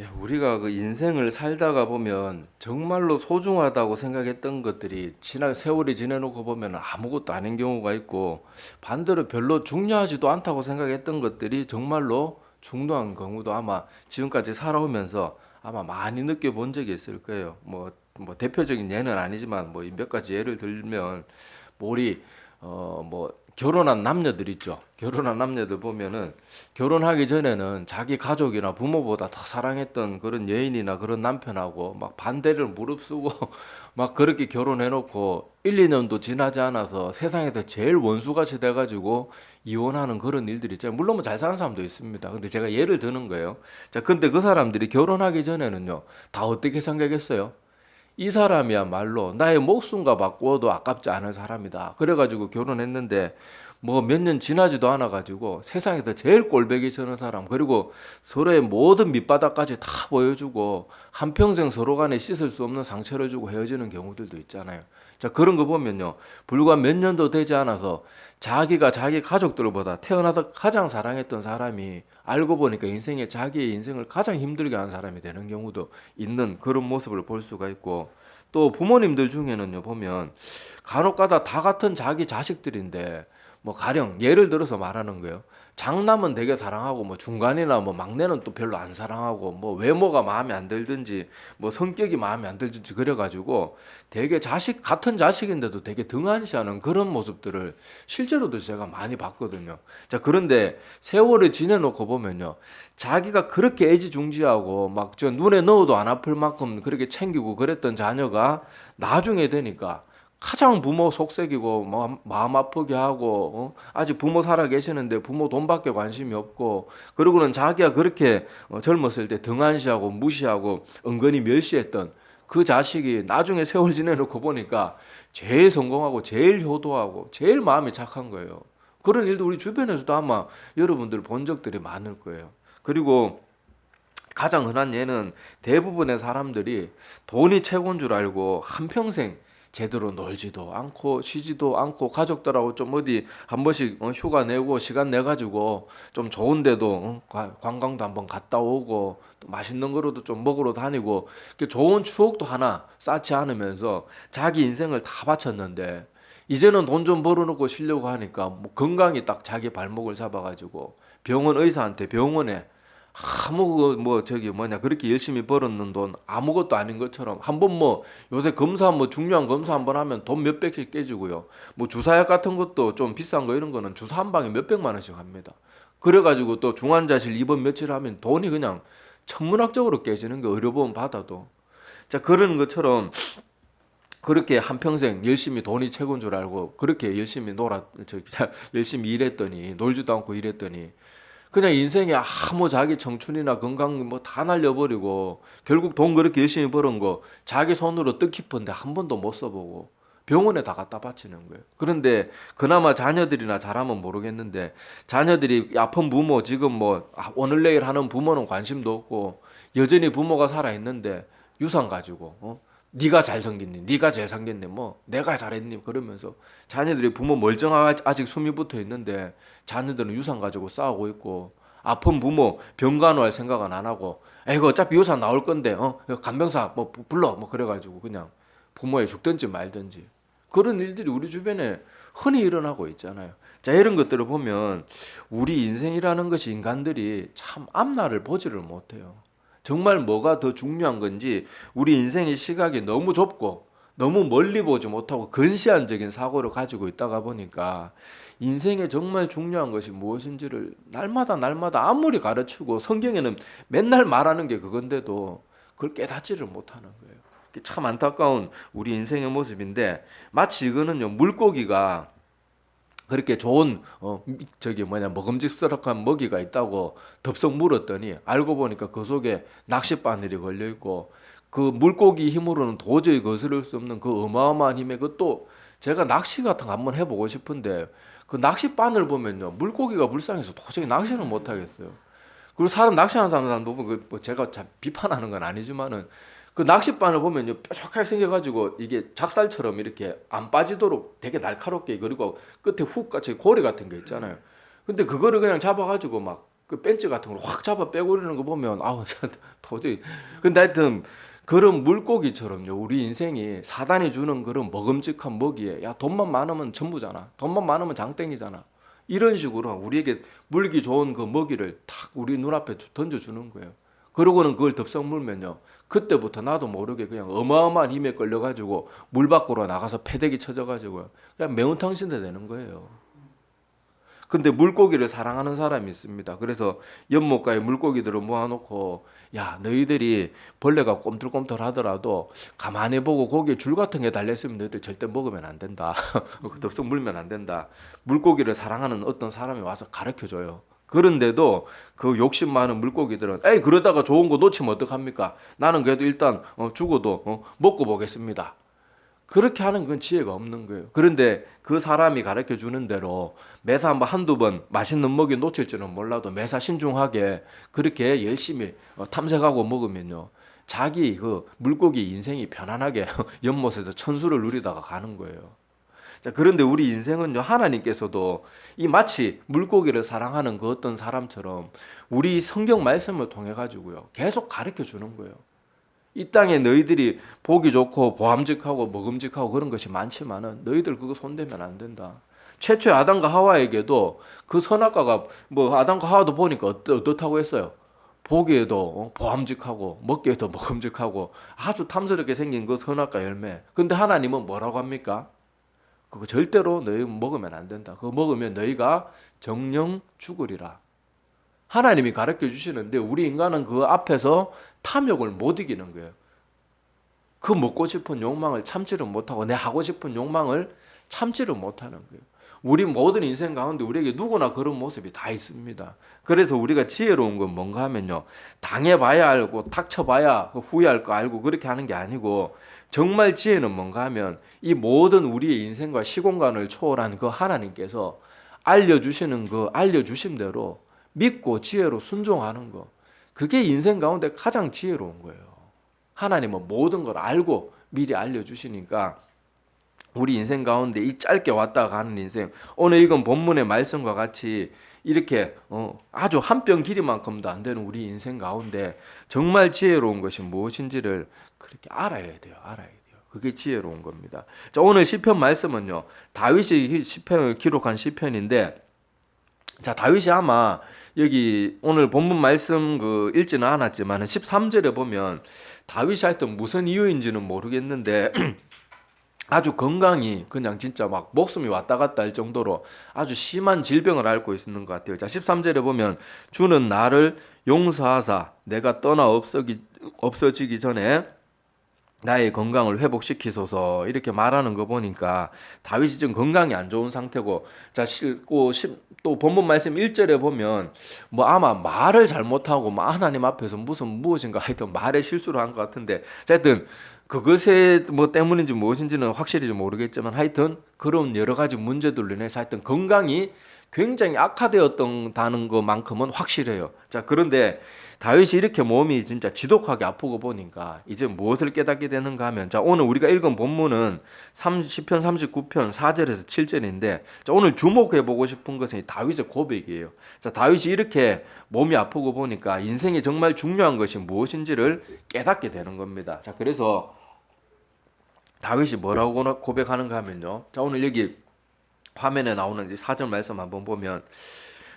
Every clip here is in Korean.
예, 우리가 그 인생을 살다가 보면 정말로 소중하다고 생각했던 것들이 지나 세월이 지내놓고 보면 아무것도 아닌 경우가 있고 반대로 별로 중요하지도 않다고 생각했던 것들이 정말로 중요한 경우도 아마 지금까지 살아오면서 아마 많이 느껴본 적이 있을 거예요. 뭐, 뭐 대표적인 예는 아니지만 뭐 몇 가지 예를 들면 뭐 우리 어뭐 결혼한 남녀들 있죠. 결혼한 남녀들 보면은 결혼하기 전에는 자기 가족이나 부모보다 더 사랑했던 그런 여인이나 그런 남편하고 막 반대를 무릅쓰고 막 그렇게 결혼해놓고 1, 2년도 지나지 않아서 세상에서 제일 원수같이 돼가지고 이혼하는 그런 일들이 있잖아요. 물론 뭐 잘 사는 사람도 있습니다. 근데 제가 예를 드는 거예요. 자, 근데 그 사람들이 결혼하기 전에는요, 다 어떻게 생각했어요? 이 사람이야말로 나의 목숨과 바꿔도 아깝지 않은 사람이다. 그래가지고 결혼했는데 뭐 몇 년 지나지도 않아가지고 세상에서 제일 꼴배기 싫은 사람 그리고 서로의 모든 밑바닥까지 다 보여주고 한평생 서로 간에 씻을 수 없는 상처를 주고 헤어지는 경우들도 있잖아요. 자 그런 거 보면요 불과 몇 년도 되지 않아서 자기가 자기 가족들보다 태어나서 가장 사랑했던 사람이 알고 보니까 인생에 자기의 인생을 가장 힘들게 한 사람이 되는 경우도 있는 그런 모습을 볼 수가 있고 또 부모님들 중에는요 보면 간혹가다 다 같은 자기 자식들인데 뭐 가령 예를 들어서 말하는 거예요. 장남은 되게 사랑하고 뭐 중간이나 뭐 막내는 또 별로 안 사랑하고 뭐 외모가 마음에 안 들든지 뭐 성격이 마음에 안 들든지 그래가지고 되게 자식 같은 자식인데도 되게 등한시하는 그런 모습들을 실제로도 제가 많이 봤거든요. 자 그런데 세월을 지내놓고 보면요, 자기가 그렇게 애지중지하고 막 저 눈에 넣어도 안 아플 만큼 그렇게 챙기고 그랬던 자녀가 나중에 되니까 가장 부모 속색이고 마- 마음 아프게 하고 어? 아직 부모 살아 계시는데 부모 돈밖에 관심이 없고 그러고는 자기가 그렇게 어, 젊었을 때 등한시하고 무시하고 은근히 멸시했던 그 자식이 나중에 세월 지내놓고 보니까 제일 성공하고 제일 효도하고 제일 마음이 착한 거예요. 그런 일도 우리 주변에서도 아마 여러분들 본 적들이 많을 거예요. 그리고 가장 흔한 예는 대부분의 사람들이 돈이 최고인 줄 알고 한평생 제대로 놀지도 않고 쉬지도 않고 가족들하고 좀 어디 한 번씩 어, 휴가 내고 시간 내 가지고 좀 좋은 데도 어, 관- 관광도 한번 갔다 오고 또 맛있는 거로도 좀 먹으러 다니고 좋은 추억도 하나 쌓지 않으면서 자기 인생을 다 바쳤는데 이제는 돈 좀 벌어놓고 쉬려고 하니까 뭐 건강이 딱 자기 발목을 잡아가지고 병원 의사한테 병원에 아무 그뭐 저기 뭐냐 그렇게 열심히 벌었는 돈 아무것도 아닌 것처럼 한 번 뭐 요새 검사 뭐 중요한 검사 한 번 하면 돈 몇백씩 깨지고요. 뭐 주사약 같은 것도 좀 비싼 거 이런 거는 주사 한 방에 몇백만 원씩 합니다. 그래 가지고 또 중환자실 입원 며칠 하면 돈이 그냥 천문학적으로 깨지는 게 의료보험 받아도 자 그런 것처럼 그렇게 한 평생 열심히 돈이 최고인 줄 알고 그렇게 열심히 놀아 저기 열심히 일했더니 놀지도 않고 일했더니 그냥 인생에 아무 자기 청춘이나 건강 뭐 다 날려버리고 결국 돈 그렇게 열심히 벌은 거 자기 손으로 뜻깊은데 한 번도 못 써보고 병원에 다 갖다 바치는 거예요. 그런데 그나마 자녀들이나 잘하면 모르겠는데 자녀들이 아픈 부모 지금 뭐 아, 오늘 내일 하는 부모는 관심도 없고 여전히 부모가 살아 있는데 유산 가지고 어? 네가 잘생겼니? 네가 잘생겼네. 뭐 내가 잘했니? 그러면서 자녀들이 부모 멀쩡하게 아직 숨이 붙어 있는데 자녀들은 유산 가지고 싸우고 있고 아픈 부모 병 간호할 생각은 안 하고 에이거 어차피 유산 나올 건데 어 간병사 뭐 부- 불러 뭐 그래가지고 그냥 부모에 죽든지 말든지 그런 일들이 우리 주변에 흔히 일어나고 있잖아요. 자 이런 것들을 보면 우리 인생이라는 것이 인간들이 참 앞날을 보지를 못해요. 정말 뭐가 더 중요한 건지 우리 인생의 시각이 너무 좁고 너무 멀리 보지 못하고 근시안적인 사고를 가지고 있다가 보니까 인생에 정말 중요한 것이 무엇인지를 날마다 날마다 아무리 가르치고 성경에는 맨날 말하는 게 그건데도 그걸 깨닫지를 못하는 거예요. 참 안타까운 우리 인생의 모습인데 마치 이거는요 물고기가 그렇게 좋은 어 미- 저기 뭐냐 먹음직스럽한 먹이가 있다고 덥석 물었더니 알고 보니까 그 속에 낚싯바늘이 걸려 있고 그 물고기 힘으로는 도저히 거스를 수 없는 그 어마어마한 힘에 그또 제가 낚시 같은 거 한번 해보고 싶은데 그 낚싯바늘 보면요 물고기가 불쌍해서 도저히 낚시를 못 하겠어요. 그리고 사람 낚시하는 사람 보면 그 뭐 제가 참 비판하는 건 아니지만은 그 낚싯바늘 보면요 뾰족하게 생겨가지고 이게 작살처럼 이렇게 안 빠지도록 되게 날카롭게 그리고 끝에 훅 같이 고리 같은 게 있잖아요. 근데 그거를 그냥 잡아가지고 막 그 벤치 같은 걸 확 잡아 빼고리는 거 보면 아우 도저히. 근데 하여튼 그런 물고기처럼요. 우리 인생이 사단이 주는 그런 먹음직한 먹이에 야 돈만 많으면 전부잖아. 돈만 많으면 장땡이잖아. 이런 식으로 우리에게 물기 좋은 그 먹이를 탁 우리 눈앞에 던져주는 거예요 그러고는 그걸 덥석 물면요 그때부터 나도 모르게 그냥 어마어마한 힘에 끌려가지고 물 밖으로 나가서 패대기 쳐져가지고 그냥 매운탕 신대 되는 거예요 근데 물고기를 사랑하는 사람이 있습니다. 그래서 연못가에 물고기들을 모아놓고 야 너희들이 벌레가 꼼틀꼼틀 하더라도 가만히 보고 거기에 줄 같은 게 달렸으면 너희들 절대 먹으면 안 된다. 덥석 물면 안 된다. 물고기를 사랑하는 어떤 사람이 와서 가르쳐 줘요. 그런데도 그 욕심 많은 물고기들은 에이 그러다가 좋은 거 놓치면 어떡합니까? 나는 그래도 일단 어, 죽어도 어, 먹고 보겠습니다. 그렇게 하는 건 지혜가 없는 거예요. 그런데 그 사람이 가르쳐 주는 대로 매사 한번 한두 번 맛있는 먹이 놓칠지는 몰라도 매사 신중하게 그렇게 열심히 어, 탐색하고 먹으면요. 자기 그 물고기 인생이 편안하게 연못에서 천수를 누리다가 가는 거예요. 자, 그런데 우리 인생은요, 하나님께서도 이 마치 물고기를 사랑하는 그 어떤 사람처럼 우리 성경 말씀을 통해 가지고요, 계속 가르쳐 주는 거예요. 이 땅에 너희들이 보기 좋고 보암직하고 먹음직하고 그런 것이 많지만은 너희들 그거 손대면 안 된다. 최초의 아담과 하와에게도 그 선악과가 뭐 아담과 하와도 보니까 어떻, 어떻다고 했어요? 보기에도 어, 보암직하고 먹기에도 먹음직하고 아주 탐스럽게 생긴 그 선악과 열매. 근데 하나님은 뭐라고 합니까? 그거 절대로 너희 먹으면 안 된다. 그거 먹으면 너희가 정령 죽으리라. 하나님이 가르쳐 주시는데 우리 인간은 그 앞에서 탐욕을 못 이기는 거예요. 그 먹고 싶은 욕망을 참지를 못하고 내 하고 싶은 욕망을 참지를 못하는 거예요. 우리 모든 인생 가운데 우리에게 누구나 그런 모습이 다 있습니다. 그래서 우리가 지혜로운 건 뭔가 하면요. 당해봐야 알고 닥쳐봐야 그 후회할 거 알고 그렇게 하는 게 아니고 정말 지혜는 뭔가 하면 이 모든 우리의 인생과 시공간을 초월한 그 하나님께서 알려주시는 그 알려주신 대로 믿고 지혜로 순종하는 거. 그게 인생 가운데 가장 지혜로운 거예요. 하나님은 모든 걸 알고 미리 알려주시니까 우리 인생 가운데 이 짧게 왔다 가는 인생 오늘 이건 본문의 말씀과 같이 이렇게 어, 아주 한 뼘 길이만큼도 안 되는 우리 인생 가운데 정말 지혜로운 것이 무엇인지를 그렇게 알아야 돼요. 알아야 돼요. 그게 지혜로운 겁니다. 자, 오늘 시편 말씀은요. 다윗이 시편을 기록한 시편인데 자, 다윗이 아마 여기 오늘 본문 말씀 그 읽지는 않았지만 13절에 보면 다윗이 하여튼 무슨 이유인지는 모르겠는데 아주 건강이 그냥 진짜 막 목숨이 왔다 갔다 할 정도로 아주 심한 질병을 앓고 있는 것 같아요. 자, 13절에 보면 주는 나를 용서하사 내가 떠나 없어기, 없어지기 전에 나의 건강을 회복시키소서 이렇게 말하는 거 보니까 다윗이 지금 건강이 안 좋은 상태고 자 실고 또 본문 말씀 1절에 보면 뭐 아마 말을 잘못하고 뭐 하나님 앞에서 무슨 무엇인가 하여튼 말에 실수를 한 것 같은데 자, 하여튼 그것에 뭐 때문인지 무엇인지는 확실히 모르겠지만 하여튼 그런 여러 가지 문제들로 인해서 하여튼 건강이 굉장히 악화되었다는 것만큼은 확실해요. 자 그런데 다윗이 이렇게 몸이 진짜 지독하게 아프고 보니까 이제 무엇을 깨닫게 되는가 하면 자 오늘 우리가 읽은 본문은 30편 39편 4절에서 7절인데 자 오늘 주목해 보고 싶은 것은 다윗의 고백이에요. 자 다윗이 이렇게 몸이 아프고 보니까 인생에 정말 중요한 것이 무엇인지를 깨닫게 되는 겁니다. 자 그래서 다윗이 뭐라고 고백하는가 하면요. 자 오늘 여기 화면에 나오는 이 사절 말씀 한번 보면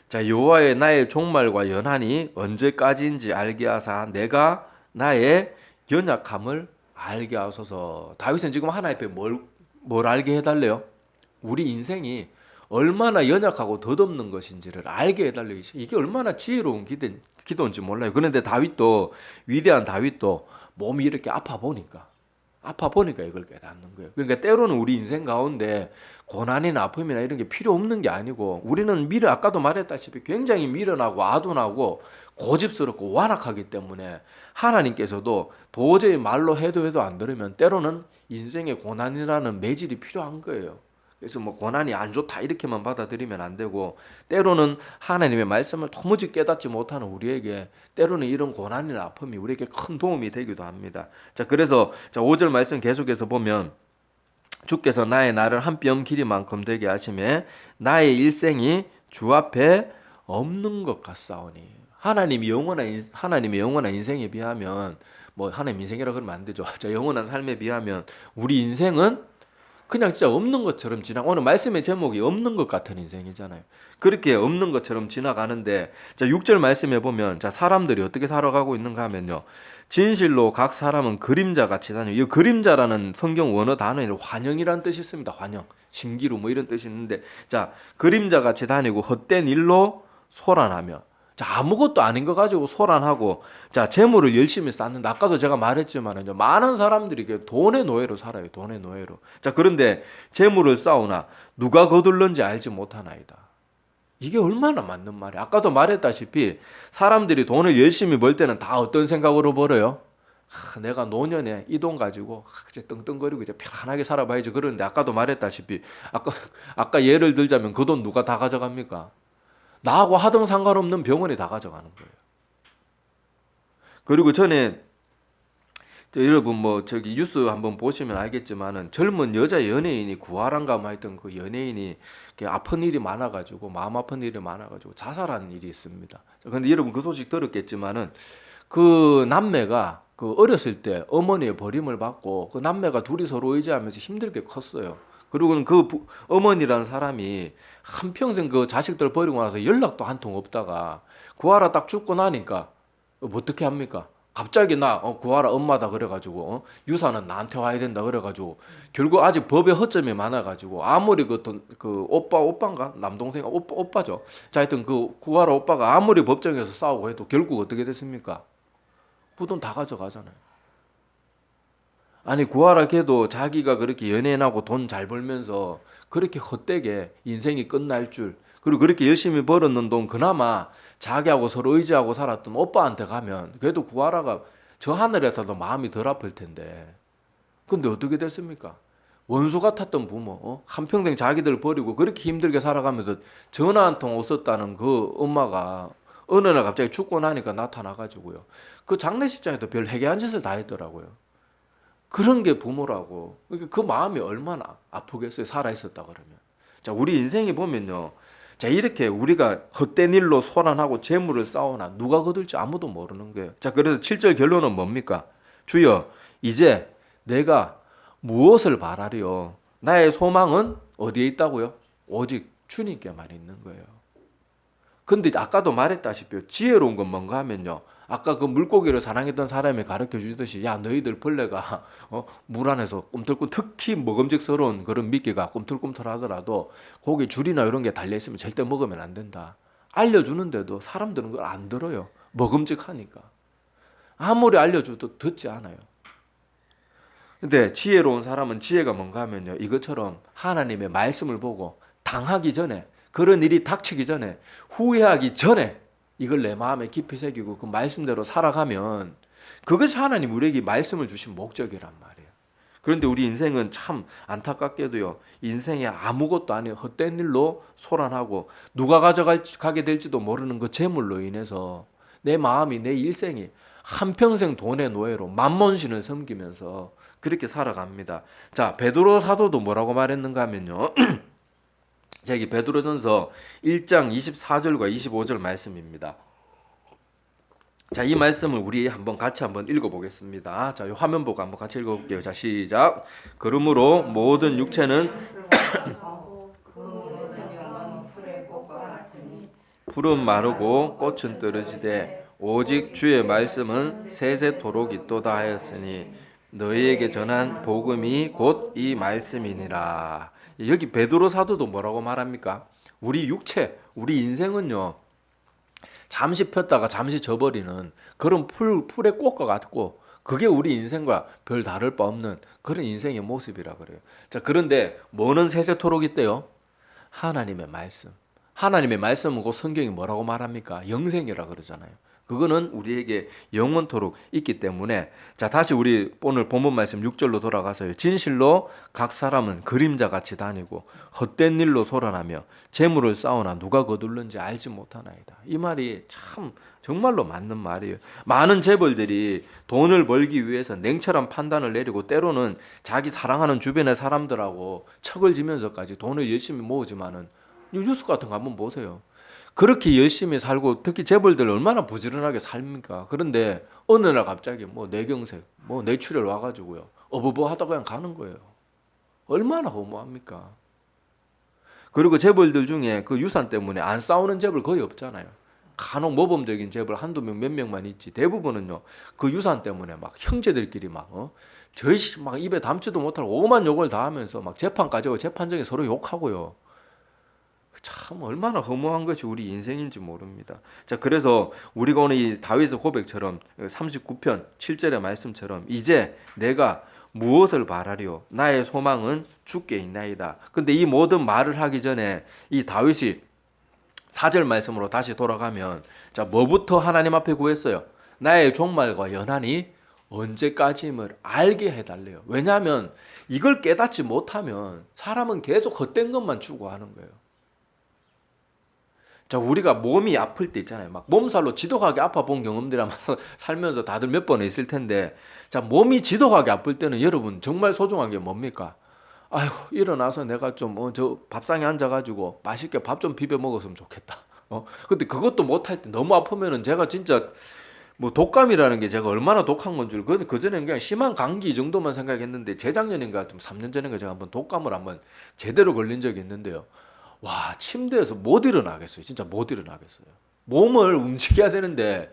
자 여호와의 나의 종말과 연한이 언제까지인지 알게 하사 내가 나의 연약함을 알게 하소서. 다윗은 지금 하나님 앞에 뭘, 뭘 알게 해달래요? 우리 인생이 얼마나 연약하고 덧없는 것인지를 알게 해달래요. 이게 얼마나 지혜로운 기도, 기도인지 몰라요. 그런데 다윗도 위대한 다윗도 몸이 이렇게 아파 보니까 아파 보니까 이걸 깨닫는 거예요. 그러니까 때로는 우리 인생 가운데 고난이나 아픔이나 이런 게 필요 없는 게 아니고 우리는 미련 아까도 말했다시피 굉장히 미련하고 아둔하고 고집스럽고 완악하기 때문에 하나님께서도 도저히 말로 해도 해도 안 들으면 때로는 인생의 고난이라는 매질이 필요한 거예요. 그래서 뭐 고난이 안 좋다 이렇게만 받아들이면 안 되고 때로는 하나님의 말씀을 도무지 깨닫지 못하는 우리에게 때로는 이런 고난이나 아픔이 우리에게 큰 도움이 되기도 합니다. 자 그래서 자 5절 말씀 계속해서 보면 주께서 나의 날을 한뼘 길이만큼 되게 하심에 나의 일생이 주 앞에 없는 것 같사오니 하나님이 영원한 인- 하나님의 영원한 인생에 비하면 뭐 하나님 인생이라 그러면 안 되죠. 자 영원한 삶에 비하면 우리 인생은 그냥 진짜 없는 것처럼 지나 오늘 말씀의 제목이 없는 것 같은 인생이잖아요. 그렇게 없는 것처럼 지나가는데 자 6절 말씀해 보면 자 사람들이 어떻게 살아가고 있는가 하면요. 진실로 각 사람은 그림자 같이 다녀. 이 그림자라는 성경 원어 단어에는 환영이라는 뜻이 있습니다. 환영. 신기루 뭐 이런 뜻이 있는데 자 그림자 같이 다니고 헛된 일로 소란하며 자 아무것도 아닌 거 가지고 소란하고 자 재물을 열심히 쌓는다. 아까도 제가 말했지만은요 많은 사람들이 돈의 노예로 살아요. 돈의 노예로. 자 그런데 재물을 쌓으나 누가 거둘는지 알지 못하나이다. 이게 얼마나 맞는 말이야. 아까도 말했다시피 사람들이 돈을 열심히 벌 때는 다 어떤 생각으로 벌어요? 하, 내가 노년에 이 돈 가지고 하, 이제 떵떵거리고 이제 편하게 살아봐야지 그러는데 아까도 말했다시피 아까 아까 예를 들자면 그 돈 누가 다 가져갑니까? 나하고 하등 상관없는 병원이 다 가져가는 거예요. 그리고 전에 저 여러분 뭐 저기 뉴스 한번 보시면 알겠지만은 젊은 여자 연예인이 구하란가 뭐 하여튼 그 연예인이 아픈 일이 많아가지고 마음 아픈 일이 많아가지고 자살한 일이 있습니다. 그런데 여러분 그 소식 들었겠지만은 그 남매가 그 어렸을 때 어머니의 버림을 받고 그 남매가 둘이 서로 의지하면서 힘들게 컸어요. 그리고는 그 부- 어머니라는 사람이 한 평생 그 자식들 버리고 나서 연락도 한 통 없다가 구하라 딱 죽고 나니까 어, 어떻게 합니까? 갑자기 나 어, 구하라 엄마다 그래가지고 어? 유산은 나한테 와야 된다 그래가지고 결국 아직 법에 허점이 많아가지고 아무리 그, 돈- 그 오빠 오빠인가 남동생 오빠 오빠죠. 자 하여튼 그 구하라 오빠가 아무리 법정에서 싸우고 해도 결국 어떻게 됐습니까? 그돈다 가져가잖아요. 아니 구하라 걔도 자기가 그렇게 연예인하고 돈 잘 벌면서 그렇게 헛되게 인생이 끝날 줄 그리고 그렇게 열심히 벌었는 돈 그나마 자기하고 서로 의지하고 살았던 오빠한테 가면 그래도 구하라가 저 하늘에서도 마음이 덜 아플 텐데 근데 어떻게 됐습니까? 원수 같았던 부모 어? 한평생 자기들 버리고 그렇게 힘들게 살아가면서 전화 한 통 없었다는 그 엄마가 어느 날 갑자기 죽고 나니까 나타나가지고요 그 장례식장에도 별 해괴한 짓을 다 했더라고요 그런 게 부모라고. 그러니까 그 마음이 얼마나 아프겠어요 살아 있었다 그러면. 자 우리 인생에 보면요. 자 이렇게 우리가 헛된 일로 소란하고 재물을 쌓거나 누가 거둘지 아무도 모르는 거예요. 자 그래서 7절 결론은 뭡니까? 주여 이제 내가 무엇을 바라리요? 나의 소망은 어디에 있다고요? 오직 주님께만 있는 거예요. 근데 아까도 말했다시피 지혜로운 건 뭔가 하면요 아까 그 물고기를 사랑했던 사람이 가르쳐 주듯이 야 너희들 벌레가 어, 물 안에서 꿈틀꿈 특히 먹음직스러운 그런 미끼가 꿈틀꿈틀하더라도 고기 줄이나 이런 게 달려 있으면 절대 먹으면 안 된다. 알려주는데도 사람들은 그걸 안 들어요. 먹음직하니까 아무리 알려줘도 듣지 않아요. 근데 지혜로운 사람은 지혜가 뭔가 하면요 이것처럼 하나님의 말씀을 보고 당하기 전에 그런 일이 닥치기 전에 후회하기 전에 이걸 내 마음에 깊이 새기고 그 말씀대로 살아가면 그것이 하나님 우리에게 말씀을 주신 목적이란 말이에요. 그런데 우리 인생은 참 안타깝게도요. 인생에 아무것도 아닌 헛된 일로 소란하고 누가 가져가게 될지도 모르는 그 재물로 인해서 내 마음이 내 일생이 한평생 돈의 노예로 만몬신을 섬기면서 그렇게 살아갑니다. 자, 베드로 사도도 뭐라고 말했는가 하면요. 자, 여기 베드로전서 1장 24절과 25절 말씀입니다. 자, 이 말씀을 우리 한번 같이 한번 읽어 보겠습니다. 자, 이 화면 보고 한번 같이 읽어 볼게요. 자, 시작. 그러므로 모든 육체는 풀은 마르고 꽃은 떨어지되 오직 주의 말씀은 세세토록 있도다 하였으니 너희에게 전한 복음이 곧 이 말씀이니라. 여기 베드로 사도도 뭐라고 말합니까? 우리 육체, 우리 인생은요. 잠시 폈다가 잠시 져버리는 그런 풀 풀의 꽃과 같고 그게 우리 인생과 별 다를 바 없는 그런 인생의 모습이라 그래요. 자 그런데 뭐는 세세토록 있대요? 하나님의 말씀. 하나님의 말씀은 곧 성경이 뭐라고 말합니까? 영생이라 그러잖아요. 그거는 우리에게 영원토록 있기 때문에 자 다시 우리 오늘 본문 말씀 6절로 돌아가서요. 진실로 각 사람은 그림자 같이 다니고 헛된 일로 소란하며 재물을 쌓으나 누가 거둘는지 알지 못하나이다. 이 말이 참 정말로 맞는 말이에요. 많은 재벌들이 돈을 벌기 위해서 냉철한 판단을 내리고 때로는 자기 사랑하는 주변의 사람들하고 척을 지면서까지 돈을 열심히 모으지만은 뉴스 같은 거 한번 보세요. 그렇게 열심히 살고 특히 재벌들 얼마나 부지런하게 삽니까? 그런데 어느 날 갑자기 뭐 뇌경색, 뭐 뇌출혈 와가지고요. 어버버 하다 그냥 가는 거예요. 얼마나 허무합니까? 그리고 재벌들 중에 그 유산 때문에 안 싸우는 재벌 거의 없잖아요. 간혹 모범적인 재벌 한두 명 몇 명만 있지 대부분은요 그 유산 때문에 막 형제들끼리 막 어? 저희 씨막 입에 담지도 못하고 오만 욕을 다 하면서 막 재판까지 하고 재판정에 서로 욕하고요 참 얼마나 허무한 것이 우리 인생인지 모릅니다 자 그래서 우리가 오늘 이 다윗의 고백처럼 39편 7절의 말씀처럼 이제 내가 무엇을 바라리요 나의 소망은 주께 있나이다 근데 이 모든 말을 하기 전에 이 다윗이 4절 말씀으로 다시 돌아가면 자 뭐부터 하나님 앞에 구했어요? 나의 종말과 연한이 언제까지임을 알게 해달래요. 왜냐하면 이걸 깨닫지 못하면 사람은 계속 헛된 것만 추구하는 거예요. 자 우리가 몸이 아플 때 있잖아요. 막 몸살로 지독하게 아파 본 경험들이 아마 살면서 다들 몇 번 있을 텐데 자 몸이 지독하게 아플 때는 여러분 정말 소중한 게 뭡니까? 아이고 일어나서 내가 좀 어 저 밥상에 앉아가지고 맛있게 밥 좀 비벼 먹었으면 좋겠다. 어 근데 그것도 못할 때 너무 아프면은 제가 진짜 뭐 독감이라는 게 제가 얼마나 독한 건 줄, 그, 그전에는 그냥 심한 감기 정도만 생각했는데 재작년인가 좀 3년 전인가 제가 한번 독감을 한번 제대로 걸린 적이 있는데요. 와, 침대에서 못 일어나겠어요. 진짜 못 일어나겠어요. 몸을 움직여야 되는데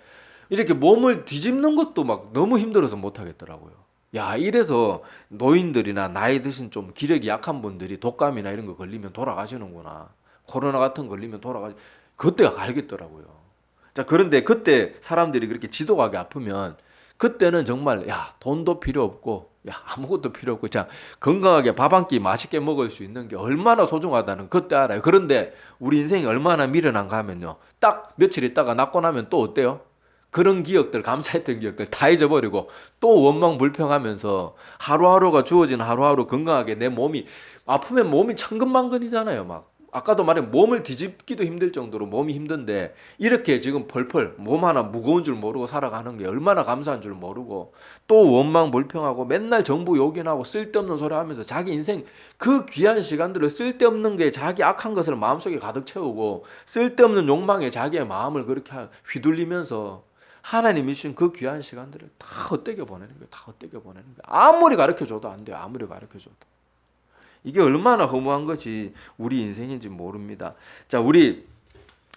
이렇게 몸을 뒤집는 것도 막 너무 힘들어서 못 하겠더라고요. 야, 이래서 노인들이나 나이 드신 좀 기력이 약한 분들이 독감이나 이런 거 걸리면 돌아가시는구나. 코로나 같은 거 걸리면 돌아가시, 그때가 알겠더라고요. 자, 그런데 그때 사람들이 그렇게 지독하게 아프면 그때는 정말 야, 돈도 필요 없고 야, 아무것도 필요 없고 자, 건강하게 밥 한 끼 맛있게 먹을 수 있는 게 얼마나 소중하다는 그때 알아요. 그런데 우리 인생이 얼마나 미련한가 하면요. 딱 며칠 있다가 낫고 나면 또 어때요? 그런 기억들, 감사했던 기억들 다 잊어버리고 또 원망 불평하면서 하루하루가 주어진 하루하루 건강하게 내 몸이 아프면 몸이 천근만근이잖아요. 막 아까도 말해 몸을 뒤집기도 힘들 정도로 몸이 힘든데 이렇게 지금 펄펄 몸 하나 무거운 줄 모르고 살아가는 게 얼마나 감사한 줄 모르고 또 원망 불평하고 맨날 정부 요긴하고 쓸데없는 소리 하면서 자기 인생 그 귀한 시간들을 쓸데없는 게 자기 악한 것을 마음속에 가득 채우고 쓸데없는 욕망에 자기의 마음을 그렇게 휘둘리면서 하나님이 주신 그 귀한 시간들을 다 헛되게 보내는 거예요. 다 헛되게 보내는 거예요. 아무리 가르쳐 줘도 안 돼요. 아무리 가르쳐 줘도. 이게 얼마나 허무한 것이 우리 인생인지 모릅니다. 자, 우리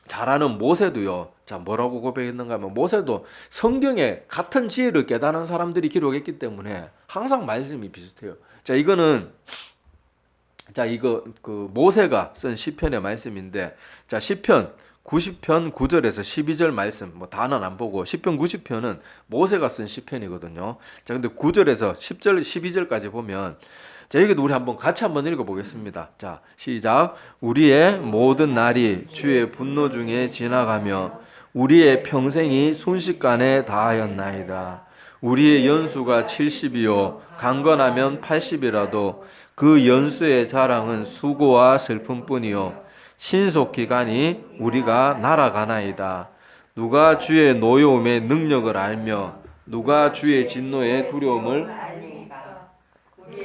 잘 아는 모세도요. 자, 뭐라고 고백했는가 하면 모세도 성경에 같은 지혜를 깨달은 사람들이 기록했기 때문에 항상 말씀이 비슷해요. 자, 이거는 자, 이거 그 모세가 쓴 시편의 말씀인데 자, 시편 90편 9절에서 12절 말씀 뭐 단어는 안 보고 시편 90편은 모세가 쓴 시편이거든요. 자, 근데 9절에서 10절 12절까지 보면 자, 여기도 우리 한번 같이 한번 읽어 보겠습니다. 자, 시작. 우리의 모든 날이 주의 분노 중에 지나가며 우리의 평생이 순식간에 다하였나이다. 우리의 연수가 70이요 강건하면 80이라도 그 연수의 자랑은 수고와 슬픔뿐이요 신속 기간이 우리가 날아가나이다. 누가 주의 노여움의 능력을 알며 누가 주의 진노의 두려움을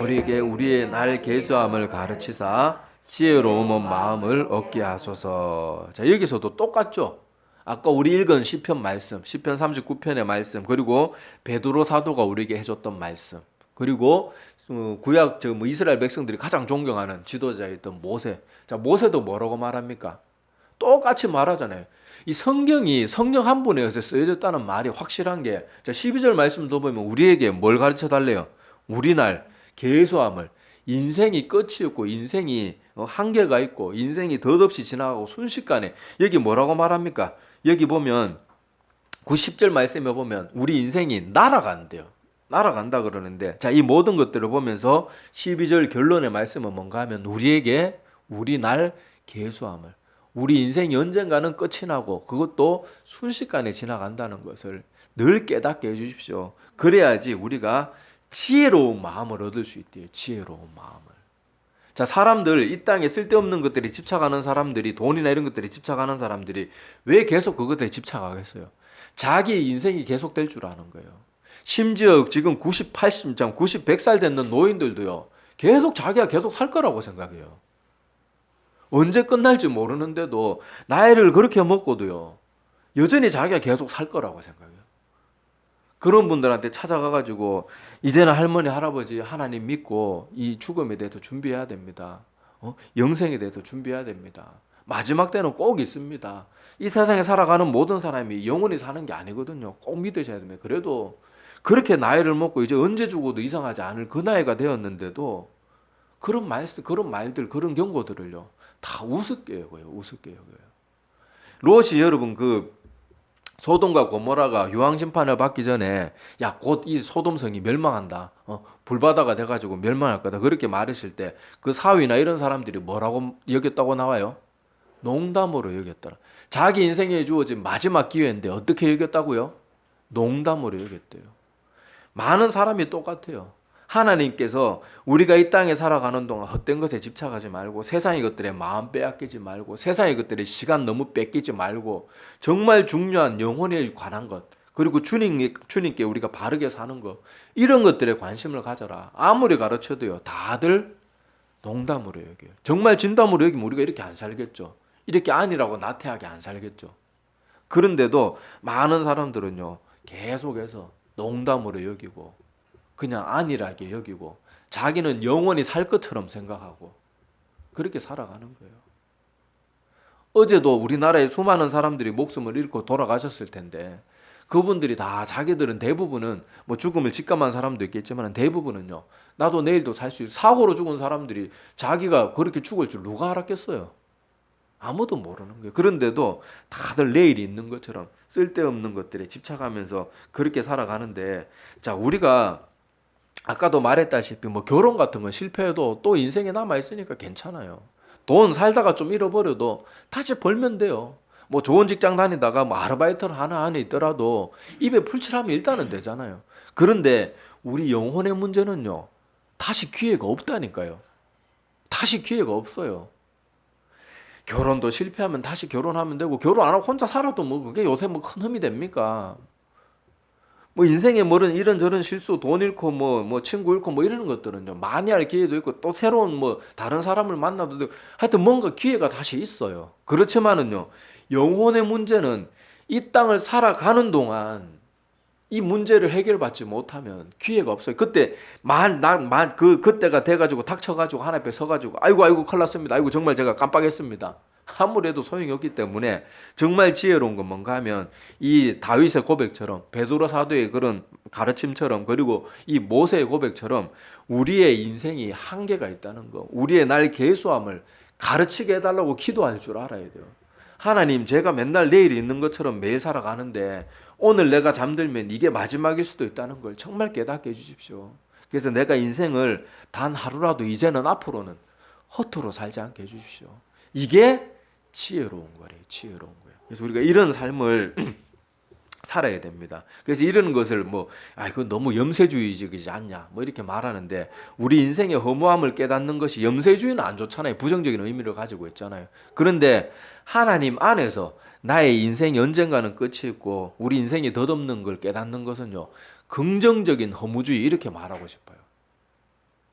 우리에게 우리의 날 계수함을 가르치사 지혜로운 마음을 얻게 하소서. 자, 여기서도 똑같죠. 아까 우리 읽은 시편 말씀, 시편 39편의 말씀, 그리고 베드로 사도가 우리에게 해줬던 말씀, 그리고 어, 구약 저 뭐 이스라엘 백성들이 가장 존경하는 지도자였던 모세. 자, 모세도 뭐라고 말합니까? 똑같이 말하잖아요. 이 성경이 성령 한 분에 의해서 쓰여졌다는 말이 확실한 게, 자, 12절 말씀도 보면 우리에게 뭘 가르쳐 달래요? 우리 날 계수함을 인생이 끝이 없고 인생이 어, 한계가 있고 인생이 덧없이 지나가고 순식간에 여기 뭐라고 말합니까? 여기 보면 90절 말씀에 보면 우리 인생이 날아간대요. 날아간다 그러는데 자, 이 모든 것들을 보면서 12절 결론의 말씀은 뭔가 하면 우리에게 우리 날 계수함을 우리 인생이 언젠가는 끝이 나고 그것도 순식간에 지나간다는 것을 늘 깨닫게 해 주십시오. 그래야지 우리가 지혜로운 마음을 얻을 수 있대요. 지혜로운 마음을. 자, 사람들, 이 땅에 쓸데없는 것들이 집착하는 사람들이, 돈이나 이런 것들이 집착하는 사람들이 왜 계속 그것들에 집착하겠어요? 자기 인생이 계속 될 줄 아는 거예요. 심지어 지금 90, 80, 90, 100살 됐는 노인들도요, 계속 자기가 계속 살 거라고 생각해요. 언제 끝날지 모르는데도 나이를 그렇게 먹고도요. 여전히 자기가 계속 살 거라고 생각해요. 그런 분들한테 찾아가 가지고 이제는 할머니 할아버지 하나님 믿고 이 죽음에 대해서 준비해야 됩니다. 어? 영생에 대해서 준비해야 됩니다. 마지막 때는 꼭 있습니다. 이 세상에 살아가는 모든 사람이 영원히 사는 게 아니거든요. 꼭 믿으셔야 됩니다. 그래도 그렇게 나이를 먹고 이제 언제 죽어도 이상하지 않을 그 나이가 되었는데도 그런 말, 그런 말들, 그런 경고들을요. 다 우습게 여겨요. 우습게 여겨요. 롯이 여러분 그 소돔과 고모라가 유황 심판을 받기 전에 야 곧 이 소돔성이 멸망한다. 어, 불바다가 돼가지고 멸망할 거다. 그렇게 말했을 때 그 사위나 이런 사람들이 뭐라고 여겼다고 나와요? 농담으로 여겼더라. 자기 인생에 주어진 마지막 기회인데 어떻게 여겼다고요? 농담으로 여겼대요. 많은 사람이 똑같아요. 하나님께서 우리가 이 땅에 살아가는 동안 헛된 것에 집착하지 말고 세상의 것들에 마음 빼앗기지 말고 세상의 것들에 시간 너무 뺏기지 말고 정말 중요한 영혼에 관한 것 그리고 주님, 주님께 우리가 바르게 사는 것 이런 것들에 관심을 가져라. 아무리 가르쳐도요 다들 농담으로 여겨요. 정말 진담으로 여기면 우리가 이렇게 안 살겠죠. 이렇게 아니라고 나태하게 안 살겠죠. 그런데도 많은 사람들은요 계속해서 농담으로 여기고 그냥 안일하게 여기고 자기는 영원히 살 것처럼 생각하고 그렇게 살아가는 거예요. 어제도 우리나라에 수많은 사람들이 목숨을 잃고 돌아가셨을 텐데 그분들이 다 자기들은 대부분은 뭐 죽음을 직감한 사람도 있겠지만 대부분은요. 나도 내일도 살 수 있 사고로 죽은 사람들이 자기가 그렇게 죽을 줄 누가 알았겠어요? 아무도 모르는 거예요. 그런데도 다들 내일이 있는 것처럼 쓸데없는 것들에 집착하면서 그렇게 살아가는데 자, 우리가 아까도 말했다시피 뭐 결혼 같은 건 실패해도 또 인생에 남아 있으니까 괜찮아요. 돈 살다가 좀 잃어버려도 다시 벌면 돼요. 뭐 좋은 직장 다니다가 뭐 아르바이트를 하나 안에 있더라도 입에 풀칠하면 일단은 되잖아요. 그런데 우리 영혼의 문제는요. 다시 기회가 없다니까요. 다시 기회가 없어요. 결혼도 실패하면 다시 결혼하면 되고 결혼 안 하고 혼자 살아도 뭐 그게 요새 뭐 큰 흠이 됩니까? 뭐 인생에 뭐는 이런저런 실수, 돈 잃고 뭐 뭐 친구 잃고 뭐 이런 것들은요 많이 할 기회도 있고 또 새로운 뭐 다른 사람을 만나도 되고 하여튼 뭔가 기회가 다시 있어요. 그렇지만은요 영혼의 문제는 이 땅을 살아가는 동안 이 문제를 해결받지 못하면 기회가 없어요. 그때 만 난 만 그 그때가 돼 가지고 닥쳐 가지고 하나 앞에 서 가지고 아이고 아이고 큰일 났습니다. 아이고 정말 제가 깜빡했습니다. 아무래도 소용이 없기 때문에 정말 지혜로운 건 뭔가 하면 이 다윗의 고백처럼 베드로 사도의 그런 가르침처럼 그리고 이 모세의 고백처럼 우리의 인생이 한계가 있다는 거, 우리의 날 계수함을 가르치게 해달라고 기도할 줄 알아야 돼요. 하나님, 제가 맨날 내일이 있는 것처럼 매일 살아가는데 오늘 내가 잠들면 이게 마지막일 수도 있다는 걸 정말 깨닫게 해주십시오. 그래서 내가 인생을 단 하루라도 이제는 앞으로는 허투루 살지 않게 해주십시오. 이게 지혜로운 거래요. 지혜로운 거예요. 그래서 우리가 이런 삶을 살아야 됩니다. 그래서 이런 것을 뭐, 아, 이거 너무 염세주의적이지 않냐, 뭐 이렇게 말하는데, 우리 인생의 허무함을 깨닫는 것이 염세주의는 안 좋잖아요. 부정적인 의미를 가지고 있잖아요. 그런데 하나님 안에서 나의 인생이 언젠가는 끝이 있고, 우리 인생이 덧없는 걸 깨닫는 것은요, 긍정적인 허무주의 이렇게 말하고 싶어요.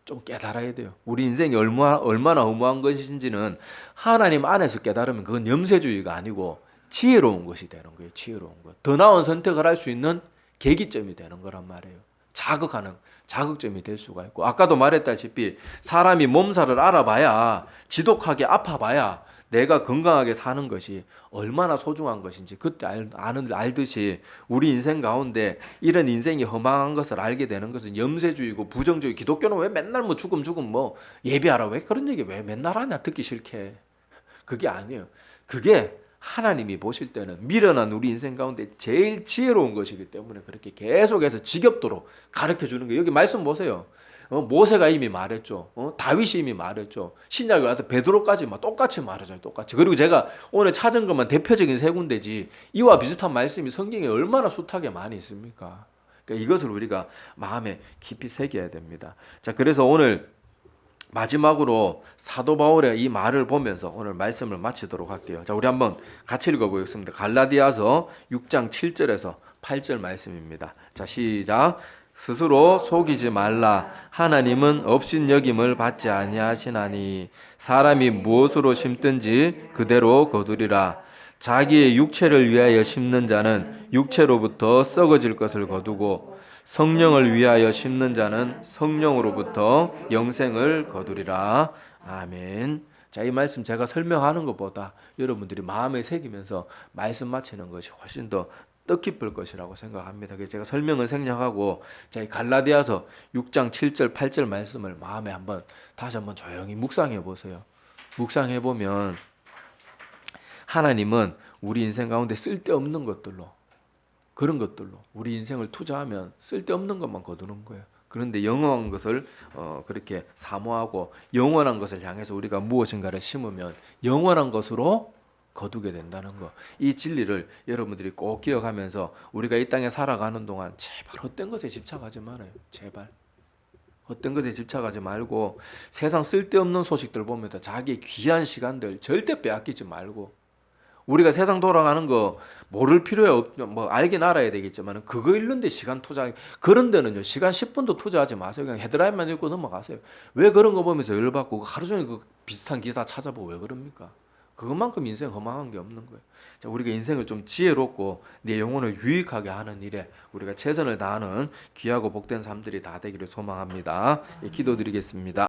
좀 깨달아야 돼요. 우리 인생이 얼마, 얼마나 허무한 것인지는 하나님 안에서 깨달으면 그건 염세주의가 아니고 지혜로운 것이 되는 거예요. 지혜로운 것. 더 나은 선택을 할 수 있는 계기점이 되는 거란 말이에요. 자극하는 자극점이 될 수가 있고 아까도 말했다시피 사람이 몸살을 알아봐야 지독하게 아파봐야 내가 건강하게 사는 것이 얼마나 소중한 것인지 그때 알, 아는 알듯이 우리 인생 가운데 이런 인생이 허망한 것을 알게 되는 것은 염세주의고 부정주의 기독교는 왜 맨날 뭐 죽음 죽음 뭐 예비하라 왜 그런 얘기 왜 맨날 하냐 듣기 싫게 그게 아니에요 그게 하나님이 보실 때는 미련한 우리 인생 가운데 제일 지혜로운 것이기 때문에 그렇게 계속해서 지겹도록 가르쳐 주는 거예요. 여기 말씀 보세요. 어, 모세가 이미 말했죠. 어, 다윗이 이미 말했죠. 신약에 와서 베드로까지 막 똑같이 말하잖아요. 똑같이. 그리고 제가 오늘 찾은 것만 대표적인 세 군데지 이와 비슷한 말씀이 성경에 얼마나 숱하게 많이 있습니까? 그러니까 이것을 우리가 마음에 깊이 새겨야 됩니다. 자, 그래서 오늘 마지막으로 사도 바울의 이 말을 보면서 오늘 말씀을 마치도록 할게요. 자, 우리 한번 같이 읽어보겠습니다. 갈라디아서 6장 7절에서 8절 말씀입니다. 자, 시작. 스스로 속이지 말라. 하나님은 없인 여김을 받지 아니하시나니 사람이 무엇으로 심든지 그대로 거두리라. 자기의 육체를 위하여 심는 자는 육체로부터 썩어질 것을 거두고 성령을 위하여 심는 자는 성령으로부터 영생을 거두리라. 아멘. 자, 이 말씀 제가 설명하는 것보다 여러분들이 마음에 새기면서 말씀 맞히는 것이 훨씬 더 뜻깊을 것이라고 생각합니다. 그래서 제가 설명을 생략하고 자, 이 갈라디아서 6장 7절 8절 말씀을 마음에 한번 다시 한번 조용히 묵상해 보세요. 묵상해 보면 하나님은 우리 인생 가운데 쓸데없는 것들로 그런 것들로 우리 인생을 투자하면 쓸데없는 것만 거두는 거예요. 그런데 영원한 것을 어, 그렇게 사모하고 영원한 것을 향해서 우리가 무엇인가를 심으면 영원한 것으로 거두게 된다는 거. 이 진리를 여러분들이 꼭 기억하면서 우리가 이 땅에 살아가는 동안 제발 헛된 것에 집착하지 말아요. 제발. 헛된 것에 집착하지 말고 세상 쓸데없는 소식들 보면서 자기의 귀한 시간들 절대 빼앗기지 말고 우리가 세상 돌아가는 거 모를 필요에 없, 뭐 알긴 알아야 되겠지만 그거 읽는데 시간 투자 그런 데는요 시간 10분도 투자하지 마세요 그냥 헤드라인만 읽고 넘어가세요 왜 그런 거 보면서 열받고 하루 종일 그 비슷한 기사 찾아보고 왜 그럽니까 그것만큼 인생 허망한 게 없는 거예요 자 우리가 인생을 좀 지혜롭고 내 영혼을 유익하게 하는 일에 우리가 최선을 다하는 귀하고 복된 삶들이 다 되기를 소망합니다 예, 기도드리겠습니다.